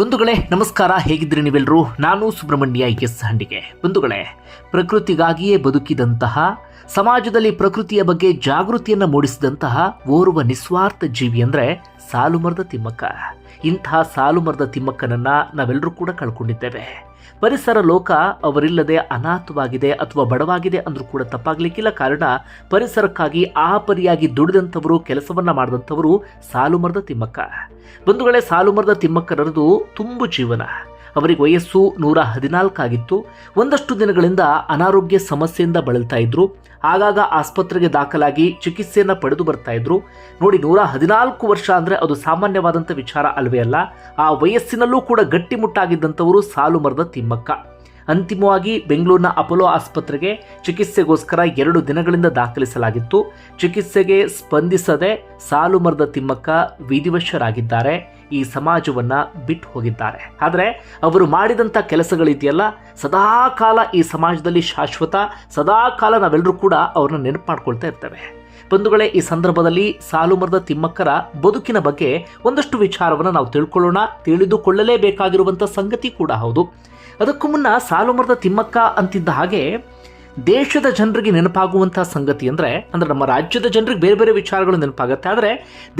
ಬಂಧುಗಳೇ, ನಮಸ್ಕಾರ. ಹೇಗಿದ್ರಿ ನೀವೆಲ್ಲರೂ ನಾನು ಸುಬ್ರಹ್ಮಣ್ಯ ಎಸ್ ಹಂಡಿಗೆ. ಬಂಧುಗಳೇ, ಪ್ರಕೃತಿಗಾಗಿಯೇ ಬದುಕಿದಂತಹ, ಸಮಾಜದಲ್ಲಿ ಪ್ರಕೃತಿಯ ಬಗ್ಗೆ ಜಾಗೃತಿಯನ್ನು ಮೂಡಿಸಿದಂತಹ ಓರ್ವ ನಿಸ್ವಾರ್ಥ ಜೀವಿ ಅಂದರೆ ಸಾಲುಮರದ ತಿಮ್ಮಕ್ಕ. ಇಂತಹ ಸಾಲುಮರದ ತಿಮ್ಮಕ್ಕನನ್ನ ನಾವೆಲ್ಲರೂ ಕೂಡ ಕಳ್ಕೊಂಡಿದ್ದೇವೆ. ಪರಿಸರ ಲೋಕ ಅವರಿಲ್ಲದೆ ಅನಾಥವಾಗಿದೆ ಅಥವಾ ಬಡವಾಗಿದೆ ಅಂದ್ರೂ ಕೂಡ ತಪ್ಪಾಗಲಿಕ್ಕಿಲ್ಲ. ಕಾರಣ ಪರಿಸರಕ್ಕಾಗಿ ಆಪರಿಯಾಗಿ ದುಡಿದಂಥವರು, ಕೆಲಸವನ್ನ ಮಾಡಿದಂಥವರು ಸಾಲುಮರದ ತಿಮ್ಮಕ್ಕ. ಬಂಧುಗಳೇ ಸಾಲುಮರದ ತಿಮ್ಮಕ್ಕನರದು ತುಂಬು ಜೀವನ. ಅವರಿಗೆ ವಯಸ್ಸು ನೂರ ಹದಿನಾಲ್ಕಾಗಿತ್ತು. ಒಂದಷ್ಟು ದಿನಗಳಿಂದ ಅನಾರೋಗ್ಯ ಸಮಸ್ಯೆಯಿಂದ ಬಳಲ್ತಾ ಇದ್ರು. ಆಗಾಗ ಆಸ್ಪತ್ರೆಗೆ ದಾಖಲಾಗಿ ಚಿಕಿತ್ಸೆಯನ್ನು ಪಡೆದು ಬರ್ತಾ ಇದ್ರು. ನೋಡಿ, ನೂರ ಹದಿನಾಲ್ಕು ವರ್ಷ ಅಂದರೆ ಅದು ಸಾಮಾನ್ಯವಾದಂಥ ವಿಚಾರ ಅಲ್ವೇ ಅಲ್ಲ. ಆ ವಯಸ್ಸಿನಲ್ಲೂ ಕೂಡ ಗಟ್ಟಿಮುಟ್ಟಾಗಿದ್ದಂಥವರು ಸಾಲು ಮರದ ತಿಮ್ಮಕ್ಕ. ಅಂತಿಮವಾಗಿ ಬೆಂಗಳೂರಿನ ಅಪೋಲೋ ಆಸ್ಪತ್ರೆಗೆ ಚಿಕಿತ್ಸೆಗೋಸ್ಕರ ಎರಡು ದಿನಗಳಿಂದ ದಾಖಲಿಸಲಾಗಿತ್ತು. ಚಿಕಿತ್ಸೆಗೆ ಸ್ಪಂದಿಸದೆ ಸಾಲುಮರದ ತಿಮ್ಮಕ್ಕ ವಿಧಿವಶರಾಗಿದ್ದಾರೆ. ಈ ಸಮಾಜವನ್ನ ಬಿಟ್ಟು ಹೋಗಿದ್ದಾರೆ. ಆದರೆ ಅವರು ಮಾಡಿದಂಥ ಕೆಲಸಗಳಿದೆಯಲ್ಲ ಸದಾ ಕಾಲ ಈ ಸಮಾಜದಲ್ಲಿ ಶಾಶ್ವತ ಸದಾ ಕಾಲ ನಾವೆಲ್ಲರೂ ಕೂಡ ಅವ್ರನ್ನ ನೆನಪು ಮಾಡ್ಕೊಳ್ತಾ ಇರ್ತೇವೆ. ಬಂಧುಗಳೇ, ಈ ಸಂದರ್ಭದಲ್ಲಿ ಸಾಲುಮರದ ತಿಮ್ಮಕ್ಕರ ಬದುಕಿನ ಬಗ್ಗೆ ಒಂದಷ್ಟು ವಿಚಾರವನ್ನು ನಾವು ತಿಳ್ಕೊಳ್ಳೋಣ ತಿಳಿದುಕೊಳ್ಳಲೇಬೇಕಾಗಿರುವಂಥ ಸಂಗತಿ ಕೂಡ ಹೌದು. ಅದಕ್ಕೂ ಮುನ್ನ ಸಾಲುಮರದ ತಿಮ್ಮಕ್ಕ ಅಂತಿದ್ದ ಹಾಗೆ ದೇಶದ ಜನರಿಗೆ ನೆನಪಾಗುವಂಥ ಸಂಗತಿ ಅಂದರೆ ಅಂದರೆ ನಮ್ಮ ರಾಜ್ಯದ ಜನರಿಗೆ ಬೇರೆ ಬೇರೆ ವಿಚಾರಗಳು ನೆನಪಾಗುತ್ತೆ, ಆದರೆ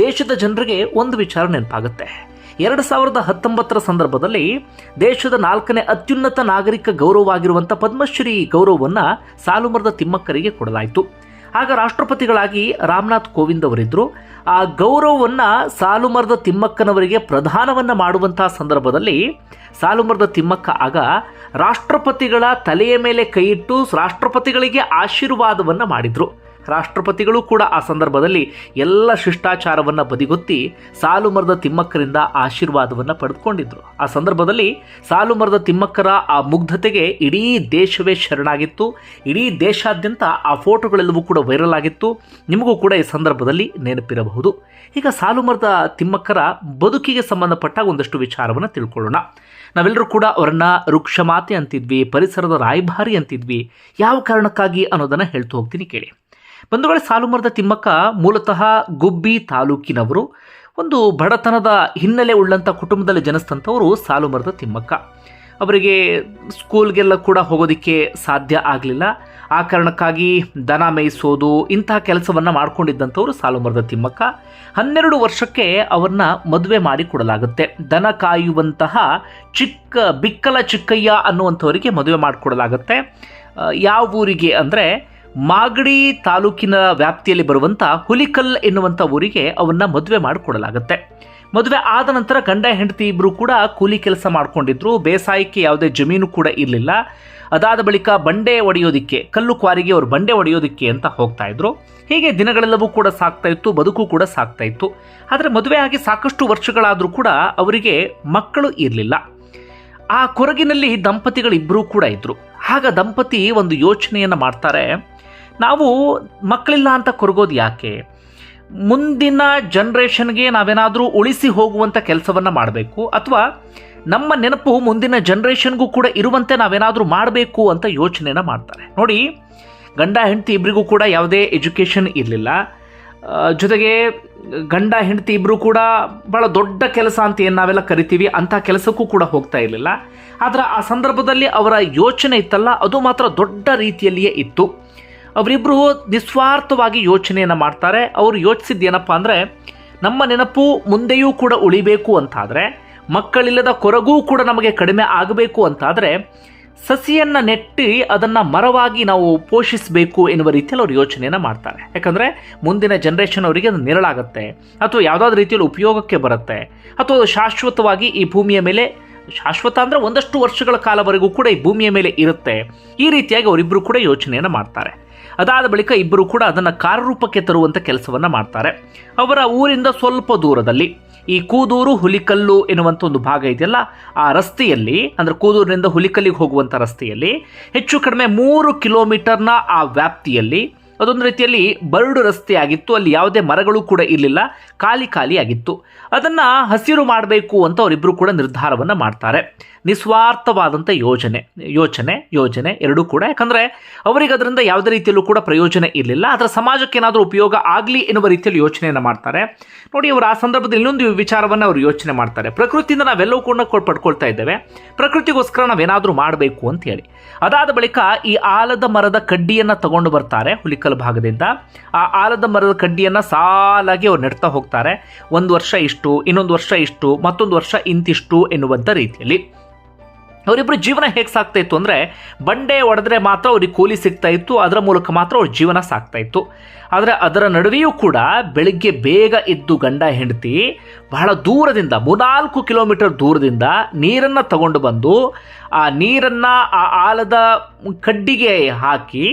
ದೇಶದ ಜನರಿಗೆ ಒಂದು ವಿಚಾರ ನೆನಪಾಗುತ್ತೆ. ಎರಡು ಸಾವಿರದ ಹತ್ತೊಂಬತ್ತರ ಸಂದರ್ಭದಲ್ಲಿ ದೇಶದ ನಾಲ್ಕನೇ ಅತ್ಯುನ್ನತ ನಾಗರಿಕ ಗೌರವವಾಗಿರುವಂಥ ಪದ್ಮಶ್ರೀ ಗೌರವವನ್ನು ಸಾಲುಮರದ ತಿಮ್ಮಕ್ಕರಿಗೆ ಕೊಡಲಾಯಿತು. ಆಗ ರಾಷ್ಟ್ರಪತಿಗಳಾಗಿ ರಾಮನಾಥ್ ಕೋವಿಂದ್ ಅವರಿದ್ದರು ಆ ಗೌರವವನ್ನು ಸಾಲುಮರದ ತಿಮ್ಮಕ್ಕನವರಿಗೆ ಪ್ರಧಾನವನ್ನು ಮಾಡುವಂತಹ ಸಂದರ್ಭದಲ್ಲಿ ಸಾಲುಮರದ ತಿಮ್ಮಕ್ಕ ಆಗ ರಾಷ್ಟ್ರಪತಿಗಳ ತಲೆಯ ಮೇಲೆ ಕೈಯಿಟ್ಟು ರಾಷ್ಟ್ರಪತಿಗಳಿಗೆ ಆಶೀರ್ವಾದವನ್ನು ಮಾಡಿದ್ರು. ರಾಷ್ಟ್ರಪತಿಗಳು ಕೂಡ ಆ ಸಂದರ್ಭದಲ್ಲಿ ಎಲ್ಲ ಶಿಷ್ಟಾಚಾರವನ್ನು ಬದಿಗೊತ್ತಿ ಸಾಲುಮರದ ತಿಮ್ಮಕ್ಕರಿಂದ ಆಶೀರ್ವಾದವನ್ನು ಪಡೆದುಕೊಂಡಿದ್ರು. ಆ ಸಂದರ್ಭದಲ್ಲಿ ಸಾಲುಮರದ ತಿಮ್ಮಕ್ಕರ ಆ ಮುಗ್ಧತೆಗೆ ಇಡೀ ದೇಶವೇ ಶರಣಾಗಿತ್ತು. ಇಡೀ ದೇಶಾದ್ಯಂತ ಆ ಫೋಟೋಗಳೆಲ್ಲವೂ ಕೂಡ ವೈರಲ್ ಆಗಿತ್ತು. ನಿಮಗೂ ಕೂಡ ಈ ಸಂದರ್ಭದಲ್ಲಿ ನೆನಪಿರಬಹುದು. ಈಗ ಸಾಲುಮರದ ತಿಮ್ಮಕ್ಕರ ಬದುಕಿಗೆ ಸಂಬಂಧಪಟ್ಟ ಒಂದಷ್ಟು ವಿಚಾರವನ್ನು ತಿಳ್ಕೊಳ್ಳೋಣ. ನಾವೆಲ್ಲರೂ ಕೂಡ ಅವರನ್ನ ವೃಕ್ಷಮಾತೆ ಅಂತಿದ್ವಿ, ಪರಿಸರದ ರಾಯಭಾರಿ ಅಂತಿದ್ವಿ. ಯಾವ ಕಾರಣಕ್ಕಾಗಿ ಅನ್ನೋದನ್ನು ಹೇಳ್ತಾ ಹೋಗ್ತೀನಿ ಕೇಳಿ. ಬಂಧುಗಳೇ, ಸಾಲುಮರದ ತಿಮ್ಮಕ್ಕ ಮೂಲತಃ ಗುಬ್ಬಿ ತಾಲೂಕಿನವರು. ಒಂದು ಬಡತನದ ಹಿನ್ನೆಲೆ ಉಳ್ಳಂಥ ಕುಟುಂಬದಲ್ಲಿ ಜನಿಸಿದಂಥವರು ಸಾಲುಮರದ ತಿಮ್ಮಕ್ಕ. ಅವರಿಗೆ ಸ್ಕೂಲ್ಗೆಲ್ಲ ಕೂಡ ಹೋಗೋದಕ್ಕೆ ಸಾಧ್ಯ ಆಗಲಿಲ್ಲ. ಆ ಕಾರಣಕ್ಕಾಗಿ ದನ ಮೇಯಿಸೋದು, ಇಂತಹ ಕೆಲಸವನ್ನು ಮಾಡ್ಕೊಂಡಿದ್ದಂಥವ್ರು ಸಾಲುಮರದ ತಿಮ್ಮಕ್ಕ. ಹನ್ನೆರಡು ವರ್ಷಕ್ಕೆ ಅವರನ್ನ ಮದುವೆ ಮಾಡಿ ಕೊಡಲಾಗುತ್ತೆ. ದನ ಕಾಯುವಂತಹ ಚಿಕ್ಕ, ಬಿಕ್ಕಲ ಚಿಕ್ಕಯ್ಯ ಅನ್ನುವಂಥವರಿಗೆ ಮದುವೆ ಮಾಡಿಕೊಡಲಾಗುತ್ತೆ. ಯಾವ ಊರಿಗೆ ಅಂದರೆ ಮಾಗಡಿ ತಾಲೂಕಿನ ವ್ಯಾಪ್ತಿಯಲ್ಲಿ ಬರುವಂಥ ಹುಲಿಕಲ್ ಎನ್ನುವಂಥ ಊರಿಗೆ ಅವನ್ನ ಮದುವೆ ಮಾಡಿಕೊಡಲಾಗುತ್ತೆ. ಮದುವೆ ಆದ ನಂತರ ಗಂಡ ಹೆಂಡತಿ ಇಬ್ಬರು ಕೂಡ ಕೂಲಿ ಕೆಲಸ ಮಾಡಿಕೊಂಡಿದ್ರು. ಬೇಸಾಯಕ್ಕೆ ಯಾವುದೇ ಜಮೀನು ಕೂಡ ಇರಲಿಲ್ಲ. ಅದಾದ ಬಳಿಕ ಬಂಡೆ ಒಡೆಯೋದಕ್ಕೆ, ಕಲ್ಲು ಕ್ವಾರಿಗೆ ಅವರು ಬಂಡೆ ಒಡೆಯೋದಕ್ಕೆ ಅಂತ ಹೋಗ್ತಾ ಇದ್ರು. ಹೀಗೆ ದಿನಗಳೆಲ್ಲವೂ ಕೂಡ ಸಾಕ್ತಾ ಇತ್ತು, ಬದುಕು ಕೂಡ ಸಾಕ್ತಾ ಇತ್ತು. ಆದರೆ ಮದುವೆ ಆಗಿ ಸಾಕಷ್ಟು ವರ್ಷಗಳಾದರೂ ಕೂಡ ಅವರಿಗೆ ಮಕ್ಕಳು ಇರಲಿಲ್ಲ. ಆ ಕೊರಗಿನಲ್ಲಿ ದಂಪತಿಗಳಿಬ್ಬರೂ ಕೂಡ ಇದ್ರು. ಆಗ ದಂಪತಿ ಒಂದು ಯೋಚನೆಯನ್ನು ಮಾಡ್ತಾರೆ. ನಾವು ಮಕ್ಕಳಿಲ್ಲ ಅಂತ ಕೊರಗೋದು ಯಾಕೆ? ಮುಂದಿನ ಜನ್ರೇಷನ್ಗೆ ನಾವೇನಾದರೂ ಉಳಿಸಿ ಹೋಗುವಂಥ ಕೆಲಸವನ್ನು ಮಾಡಬೇಕು ಅಥವಾ ನಮ್ಮ ನೆನಪು ಮುಂದಿನ ಜನ್ರೇಷನ್ಗೂ ಕೂಡ ಇರುವಂತೆ ನಾವೇನಾದರೂ ಮಾಡಬೇಕು ಅಂತ ಯೋಚನೆಯನ್ನು ಮಾಡ್ತಾರೆ. ನೋಡಿ, ಗಂಡ ಹೆಂಡತಿ ಇಬ್ಬರಿಗೂ ಕೂಡ ಯಾವುದೇ ಎಜುಕೇಷನ್ ಇರಲಿಲ್ಲ. ಜೊತೆಗೆ ಗಂಡ ಹೆಂಡತಿ ಇಬ್ಬರು ಕೂಡ ಭಾಳ ದೊಡ್ಡ ಕೆಲಸ ಅಂತ ಏನು ನಾವೆಲ್ಲ ಕರಿತೀವಿ ಅಂಥ ಕೆಲಸಕ್ಕೂ ಕೂಡ ಹೋಗ್ತಾ ಇರಲಿಲ್ಲ. ಆದರೆ ಆ ಸಂದರ್ಭದಲ್ಲಿ ಅವರ ಯೋಚನೆ ಇತ್ತಲ್ಲ, ಅದು ಮಾತ್ರ ದೊಡ್ಡ ರೀತಿಯಲ್ಲಿಯೇ ಇತ್ತು. ಅವರಿಬ್ಬರು ನಿಸ್ವಾರ್ಥವಾಗಿ ಯೋಚನೆಯನ್ನು ಮಾಡ್ತಾರೆ. ಅವರು ಯೋಚಿಸಿದ್ದು ಏನಪ್ಪ ಅಂದರೆ, ನಮ್ಮ ನೆನಪು ಮುಂದೆಯೂ ಕೂಡ ಉಳಿಬೇಕು ಅಂತಾದರೆ, ಮಕ್ಕಳಿಲ್ಲದ ಕೊರಗೂ ಕೂಡ ನಮಗೆ ಕಡಿಮೆ ಆಗಬೇಕು ಅಂತಾದರೆ, ಸಸಿಯನ್ನು ನೆಟ್ಟಿ ಅದನ್ನು ಮರವಾಗಿ ನಾವು ಪೋಷಿಸಬೇಕು ಎನ್ನುವ ರೀತಿಯಲ್ಲಿ ಅವರು ಯೋಚನೆಯನ್ನು ಮಾಡ್ತಾರೆ. ಯಾಕಂದರೆ, ಮುಂದಿನ ಜನ್ರೇಷನ್ ಅವರಿಗೆ ಅದು ನೆರಳಾಗುತ್ತೆ, ಅಥವಾ ಯಾವುದಾದ್ರೂ ರೀತಿಯಲ್ಲಿ ಉಪಯೋಗಕ್ಕೆ ಬರುತ್ತೆ, ಅಥವಾ ಅದು ಶಾಶ್ವತವಾಗಿ ಈ ಭೂಮಿಯ ಮೇಲೆ, ಶಾಶ್ವತ ಅಂದರೆ ಒಂದಷ್ಟು ವರ್ಷಗಳ ಕಾಲವರೆಗೂ ಕೂಡ ಈ ಭೂಮಿಯ ಮೇಲೆ ಇರುತ್ತೆ. ಈ ರೀತಿಯಾಗಿ ಅವರಿಬ್ಬರು ಕೂಡ ಯೋಚನೆಯನ್ನು ಮಾಡ್ತಾರೆ. ಅದಾದ ಬಳಿಕ ಇಬ್ಬರು ಕೂಡ ಅದನ್ನು ಕಾರ್ಯರೂಪಕ್ಕೆ ತರುವಂಥ ಕೆಲಸವನ್ನು ಮಾಡ್ತಾರೆ. ಅವರ ಊರಿಂದ ಸ್ವಲ್ಪ ದೂರದಲ್ಲಿ ಈ ಕೂದೂರು ಹುಲಿಕಲ್ಲು ಎನ್ನುವಂಥ ಒಂದು ಭಾಗ ಇದೆಯಲ್ಲ, ಆ ರಸ್ತೆಯಲ್ಲಿ, ಅಂದರೆ ಕೂದೂರಿನಿಂದ ಹುಲಿಕಲ್ಲಿಗೆ ಹೋಗುವಂಥ ರಸ್ತೆಯಲ್ಲಿ, ಹೆಚ್ಚು ಕಡಿಮೆ ಮೂರು ಕಿಲೋಮೀಟರ್ನ ಆ ವ್ಯಾಪ್ತಿಯಲ್ಲಿ ಅದೊಂದು ರೀತಿಯಲ್ಲಿ ಬರಡು ರಸ್ತೆ ಆಗಿತ್ತು. ಅಲ್ಲಿ ಯಾವುದೇ ಮರಗಳು ಕೂಡ ಇರಲಿಲ್ಲ. ಖಾಲಿ ಖಾಲಿ ಆಗಿತ್ತು. ಅದನ್ನು ಹಸಿರು ಮಾಡಬೇಕು ಅಂತ ಅವರಿಬ್ಬರು ಕೂಡ ನಿರ್ಧಾರವನ್ನು ಮಾಡ್ತಾರೆ. ನಿಸ್ವಾರ್ಥವಾದಂಥ ಯೋಜನೆ, ಯೋಚನೆ, ಯೋಜನೆ ಎರಡೂ ಕೂಡ. ಯಾಕಂದರೆ ಅವರಿಗೆ ಅದರಿಂದ ಯಾವುದೇ ರೀತಿಯಲ್ಲೂ ಕೂಡ ಪ್ರಯೋಜನ ಇರಲಿಲ್ಲ. ಅದರ ಸಮಾಜಕ್ಕೆ ಏನಾದರೂ ಉಪಯೋಗ ಆಗಲಿ ಎನ್ನುವ ರೀತಿಯಲ್ಲಿ ಯೋಚನೆಯನ್ನು ಮಾಡ್ತಾರೆ. ನೋಡಿ, ಅವರು ಆ ಸಂದರ್ಭದಲ್ಲಿ ಇನ್ನೊಂದು ವಿಚಾರವನ್ನು ಅವರು ಯೋಚನೆ ಮಾಡ್ತಾರೆ. ಪ್ರಕೃತಿಯಿಂದ ನಾವೆಲ್ಲವೂ ಕೂಡ ಪಡ್ಕೊಳ್ತಾ ಇದ್ದೇವೆ. ಪ್ರಕೃತಿಗೋಸ್ಕರ ನಾವೇನಾದರೂ ಮಾಡಬೇಕು ಅಂತ ಹೇಳಿ. ಅದಾದ ಬಳಿಕ ಈ ಆಲದ ಮರದ ಕಡ್ಡಿಯನ್ನು ತಗೊಂಡು ಬರ್ತಾರೆ ಹುಲಿಕಲ್ ಭಾಗದಿಂದ ಆ ಆಲದ ಮರದ ಕಡ್ಡಿಯನ್ನು ಸಾಲಾಗಿ ಅವ್ರು ನೆಡ್ತಾ ಹೋಗ್ತಾರೆ. ಒಂದು ವರ್ಷ ಇಷ್ಟು, ಇನ್ನೊಂದು ವರ್ಷ ಇಷ್ಟು, ಮತ್ತೊಂದು ವರ್ಷ ಇಂತಿಷ್ಟು ಎನ್ನುವಂಥ ರೀತಿಯಲ್ಲಿ. ಅವರಿಬ್ಬರು ಜೀವನ ಹೇಗೆ ಸಾಕ್ತಾ ಇತ್ತು ಅಂದರೆ ಬಂಡೆ ಒಡೆದ್ರೆ ಮಾತ್ರ ಅವ್ರಿಗೆ ಕೂಲಿ ಸಿಗ್ತಾ ಇತ್ತು, ಅದರ ಮೂಲಕ ಮಾತ್ರ ಅವ್ರ ಜೀವನ ಸಾಕ್ತಾ ಇತ್ತು. ಆದರೆ ಅದರ ನಡುವೆಯೂ ಕೂಡ ಬೆಳಿಗ್ಗೆ ಬೇಗ ಎದ್ದು ಗಂಡ ಹೆಂಡತಿ ಬಹಳ ದೂರದಿಂದ, ಮೂರ್ನಾಲ್ಕು ಕಿಲೋಮೀಟರ್ ದೂರದಿಂದ ನೀರನ್ನು ತಗೊಂಡು ಬಂದು ಆ ನೀರನ್ನು ಆ ಆಲದ ಕಡ್ಡಿಗೆ ಹಾಕಿ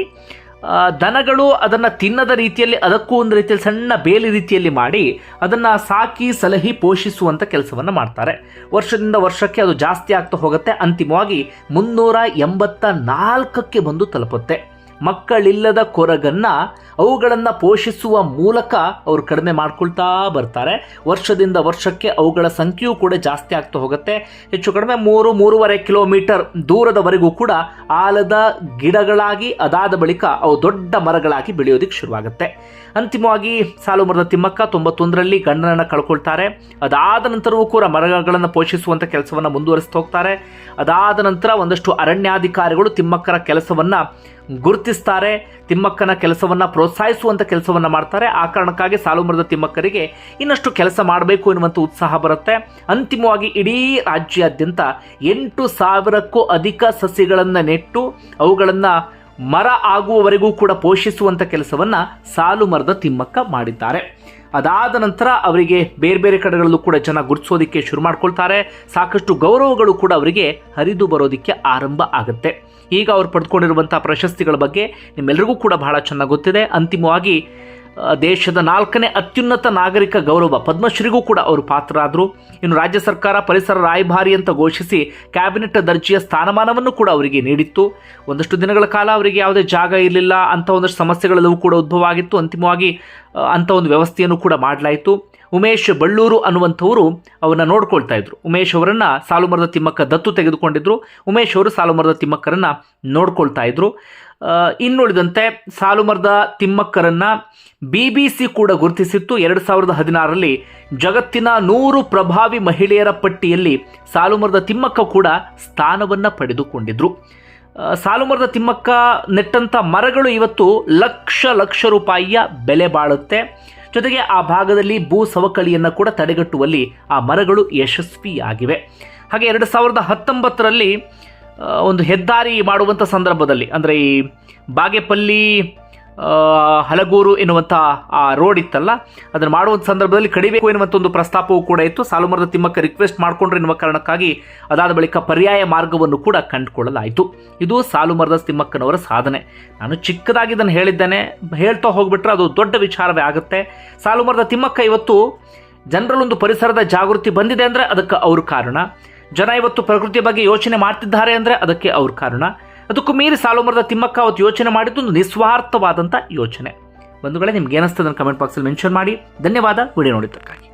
ದನಗಳು ಅದನ್ನು ತಿನ್ನದ ರೀತಿಯಲ್ಲಿ, ಅದಕ್ಕೂ ಒಂದು ರೀತಿಯಲ್ಲಿ ಸಣ್ಣ ಬೇಲಿ ರೀತಿಯಲ್ಲಿ ಮಾಡಿ ಅದನ್ನು ಸಾಕಿ, ಸಲಹಿ ಪೋಷಿಸುವಂಥ ಕೆಲಸವನ್ನು ಮಾಡ್ತಾರೆ. ವರ್ಷದಿಂದ ವರ್ಷಕ್ಕೆ ಅದು ಜಾಸ್ತಿ ಆಗ್ತಾ ಹೋಗುತ್ತೆ. ಅಂತಿಮವಾಗಿ ಮುನ್ನೂರ ಎಂಬತ್ತ ನಾಲ್ಕಕ್ಕೆ ಬಂದು ತಲುಪುತ್ತೆ. ಮಕ್ಕಳಿಲ್ಲದ ಕೊರಗನ್ನ ಅವುಗಳನ್ನು ಪೋಷಿಸುವ ಮೂಲಕ ಅವರು ಕಡಿಮೆ ಮಾಡ್ಕೊಳ್ತಾ ಬರ್ತಾರೆ. ವರ್ಷದಿಂದ ವರ್ಷಕ್ಕೆ ಅವುಗಳ ಸಂಖ್ಯೆಯೂ ಕೂಡ ಜಾಸ್ತಿ ಆಗ್ತಾ ಹೋಗುತ್ತೆ. ಹೆಚ್ಚು ಕಡಿಮೆ ಮೂರು, ಮೂರುವರೆ ಕಿಲೋಮೀಟರ್ ದೂರದವರೆಗೂ ಕೂಡ ಆಲದ ಗಿಡಗಳಾಗಿ, ಅದಾದ ಬಳಿಕ ಅವು ದೊಡ್ಡ ಮರಗಳಾಗಿ ಬೆಳೆಯೋದಕ್ಕೆ ಶುರುವಾಗುತ್ತೆ. ಅಂತಿಮವಾಗಿ ಸಾಲು ಮರದ ತಿಮ್ಮಕ್ಕ ತೊಂಬತ್ತೊಂದರಲ್ಲಿ ಗಂಡನನ್ನು ಕಳ್ಕೊಳ್ತಾರೆ. ಅದಾದ ನಂತರವೂ ಕೂಡ ಮರಗಳನ್ನು ಪೋಷಿಸುವಂಥ ಕೆಲಸವನ್ನು ಮುಂದುವರಿಸ್ತಾ ಹೋಗ್ತಾರೆ. ಅದಾದ ನಂತರ ಒಂದಷ್ಟು ಅರಣ್ಯಾಧಿಕಾರಿಗಳು ತಿಮ್ಮಕ್ಕರ ಕೆಲಸವನ್ನು ಗುರುತಿಸ್ತಾರೆ, ತಿಮ್ಮಕ್ಕನ ಕೆಲಸವನ್ನು ಪ್ರೋತ್ಸಾಹಿಸುವಂಥ ಕೆಲಸವನ್ನು ಮಾಡ್ತಾರೆ. ಆ ಕಾರಣಕ್ಕಾಗಿ ಸಾಲು ಮರದ ತಿಮ್ಮಕ್ಕರಿಗೆ ಇನ್ನಷ್ಟು ಕೆಲಸ ಮಾಡಬೇಕು ಎನ್ನುವಂಥ ಉತ್ಸಾಹ ಬರುತ್ತೆ. ಅಂತಿಮವಾಗಿ ಇಡೀ ರಾಜ್ಯಾದ್ಯಂತ ಎಂಟು ಸಾವಿರಕ್ಕೂ ಅಧಿಕ ಸಸಿಗಳನ್ನು ನೆಟ್ಟು ಅವುಗಳನ್ನು ಮರ ಆಗುವವರೆಗೂ ಕೂಡ ಪೋಷಿಸುವಂಥ ಕೆಲಸವನ್ನು ಸಾಲು ಮರದ ತಿಮ್ಮಕ್ಕ ಮಾಡಿದ್ದಾರೆ. ಅದಾದ ನಂತರ ಅವರಿಗೆ ಬೇರೆ ಬೇರೆ ಕಡೆಗಳಲ್ಲೂ ಕೂಡ ಜನ ಗುರುತಿಸೋದಕ್ಕೆ ಶುರು ಮಾಡ್ಕೊಳ್ತಾರೆ. ಸಾಕಷ್ಟು ಗೌರವಗಳು ಕೂಡ ಅವರಿಗೆ ಹರಿದು ಬರೋದಕ್ಕೆ ಆರಂಭ ಆಗುತ್ತೆ. ಈಗ ಅವರು ಪಡೆದುಕೊಂಡಿರುವಂಥ ಪ್ರಶಸ್ತಿಗಳ ಬಗ್ಗೆ ನಿಮ್ಮೆಲ್ಲರಿಗೂ ಕೂಡ ಬಹಳ ಚೆನ್ನಾಗಿ ಗೊತ್ತಿದೆ. ಅಂತಿಮವಾಗಿ ದೇಶದ ನಾಲ್ಕನೇ ಅತ್ಯುನ್ನತ ನಾಗರಿಕ ಗೌರವ ಪದ್ಮಶ್ರೀಗೂ ಕೂಡ ಅವರು ಪಾತ್ರರಾದರು. ಇನ್ನು ರಾಜ್ಯ ಸರ್ಕಾರ ಪರಿಸರ ರಾಯಭಾರಿ ಅಂತ ಘೋಷಿಸಿ ಕ್ಯಾಬಿನೆಟ್ ದರ್ಜೆಯ ಸ್ಥಾನಮಾನವನ್ನು ಕೂಡ ಅವರಿಗೆ ನೀಡಿತ್ತು. ಒಂದಷ್ಟು ದಿನಗಳ ಕಾಲ ಅವರಿಗೆ ಯಾವುದೇ ಜಾಗ ಇರಲಿಲ್ಲ. ಅಂಥ ಒಂದಷ್ಟು ಸಮಸ್ಯೆಗಳೆಲ್ಲವೂ ಕೂಡ ಉದ್ಭವ ಆಗಿತ್ತು. ಅಂತಿಮವಾಗಿ ಅಂಥ ಒಂದು ವ್ಯವಸ್ಥೆಯನ್ನು ಕೂಡ ಮಾಡಲಾಯಿತು. ಉಮೇಶ್ ಬಳ್ಳೂರು ಅನ್ನುವಂಥವರು ಅವನ್ನ ನೋಡ್ಕೊಳ್ತಾ ಇದ್ರು. ಉಮೇಶ್ ಅವರನ್ನ ಸಾಲುಮರದ ತಿಮ್ಮಕ್ಕ ದತ್ತು ತೆಗೆದುಕೊಂಡಿದ್ರು. ಉಮೇಶ್ ಅವರು ಸಾಲುಮರದ ತಿಮ್ಮಕ್ಕರನ್ನ ನೋಡ್ಕೊಳ್ತಾ ಇದ್ರು. ಇನ್ನುಳಿದಂತೆ ಸಾಲುಮರದ ತಿಮ್ಮಕ್ಕರನ್ನ ಬಿ ಬಿ ಸಿ ಕೂಡ ಗುರುತಿಸಿತ್ತು. ಎರಡು ಸಾವಿರದ ಹದಿನಾರರಲ್ಲಿ ಜಗತ್ತಿನ ನೂರು ಪ್ರಭಾವಿ ಮಹಿಳೆಯರ ಪಟ್ಟಿಯಲ್ಲಿ ಸಾಲುಮರದ ತಿಮ್ಮಕ್ಕ ಕೂಡ ಸ್ಥಾನವನ್ನು ಪಡೆದುಕೊಂಡಿದ್ರು. ಸಾಲುಮರದ ತಿಮ್ಮಕ್ಕ ನೆಟ್ಟಂಥ ಮರಗಳು ಇವತ್ತು ಲಕ್ಷ ಲಕ್ಷ ರೂಪಾಯಿಯ ಬೆಲೆ ಬಾಳುತ್ತೆ. ಜೊತೆಗೆ ಆ ಭಾಗದಲ್ಲಿ ಭೂ ಸವಕಳಿಯನ್ನು ಕೂಡ ತಡೆಗಟ್ಟುವಲ್ಲಿ ಆ ಮರಗಳು ಯಶಸ್ವಿಯಾಗಿವೆ. ಹಾಗೆ ಎರಡು ಸಾವಿರದ ಹತ್ತೊಂಬತ್ತರಲ್ಲಿ ಒಂದು ಹೆದ್ದಾರಿ ಮಾಡುವಂಥ ಸಂದರ್ಭದಲ್ಲಿ, ಅಂದರೆ ಈ ಬಾಗೇಪಲ್ಲಿ ಹಲಗೂರು ಎನ್ನುವಂಥ ಆ ರೋಡ್ ಇತ್ತಲ್ಲ? ಅದನ್ನು ಮಾಡುವಂಥ ಸಂದರ್ಭದಲ್ಲಿ ಕಡಿಬೇಕು ಎನ್ನುವಂಥ ಒಂದು ಪ್ರಸ್ತಾಪವೂ ಕೂಡ ಇತ್ತು. ಸಾಲುಮರದ ತಿಮ್ಮಕ್ಕ ರಿಕ್ವೆಸ್ಟ್ ಮಾಡ್ಕೊಂಡ್ರೆ ಎನ್ನುವ ಕಾರಣಕ್ಕಾಗಿ ಅದಾದ ಬಳಿಕ ಪರ್ಯಾಯ ಮಾರ್ಗವನ್ನು ಕೂಡ ಕಂಡುಕೊಳ್ಳಲಾಯಿತು. ಇದು ಸಾಲುಮರದ ತಿಮ್ಮಕ್ಕನವರ ಸಾಧನೆ. ನಾನು ಚಿಕ್ಕದಾಗಿ ಇದನ್ನು ಹೇಳಿದ್ದೇನೆ. ಹೇಳ್ತಾ ಹೋಗ್ಬಿಟ್ರೆ ಅದು ದೊಡ್ಡ ವಿಚಾರವೇ ಆಗುತ್ತೆ. ಸಾಲುಮರದ ತಿಮ್ಮಕ್ಕ ಇವತ್ತು ಜನರಲ್ಲೊಂದು ಪರಿಸರದ ಜಾಗೃತಿ ಬಂದಿದೆ ಅಂದರೆ ಅದಕ್ಕೆ ಅವ್ರ ಕಾರಣ. ಜನ ಇವತ್ತು ಪ್ರಕೃತಿಯ ಬಗ್ಗೆ ಯೋಚನೆ ಮಾಡ್ತಿದ್ದಾರೆ ಅಂದರೆ ಅದಕ್ಕೆ ಅವ್ರ ಕಾರಣ. ಅದಕ್ಕೂ ಮೀರಿ ಸಾಲುಮರದ ತಿಮ್ಮಕ್ಕ ಅವತ್ತು ಯೋಚನೆ ಮಾಡಿದ್ದು ಒಂದು ನಿಸ್ವಾರ್ಥವಾದಂಥ ಯೋಚನೆ. ಬಂಧುಗಳೇ, ನಿಮ್ಗೆ ಏನಿಸ್ತದೆ ಕಮೆಂಟ್ ಬಾಕ್ಸಲ್ಲಿ ಮೆನ್ಷನ್ ಮಾಡಿ. ಧನ್ಯವಾದ, ವಿಡಿಯೋ ನೋಡಿದ್ದಕ್ಕಾಗಿ.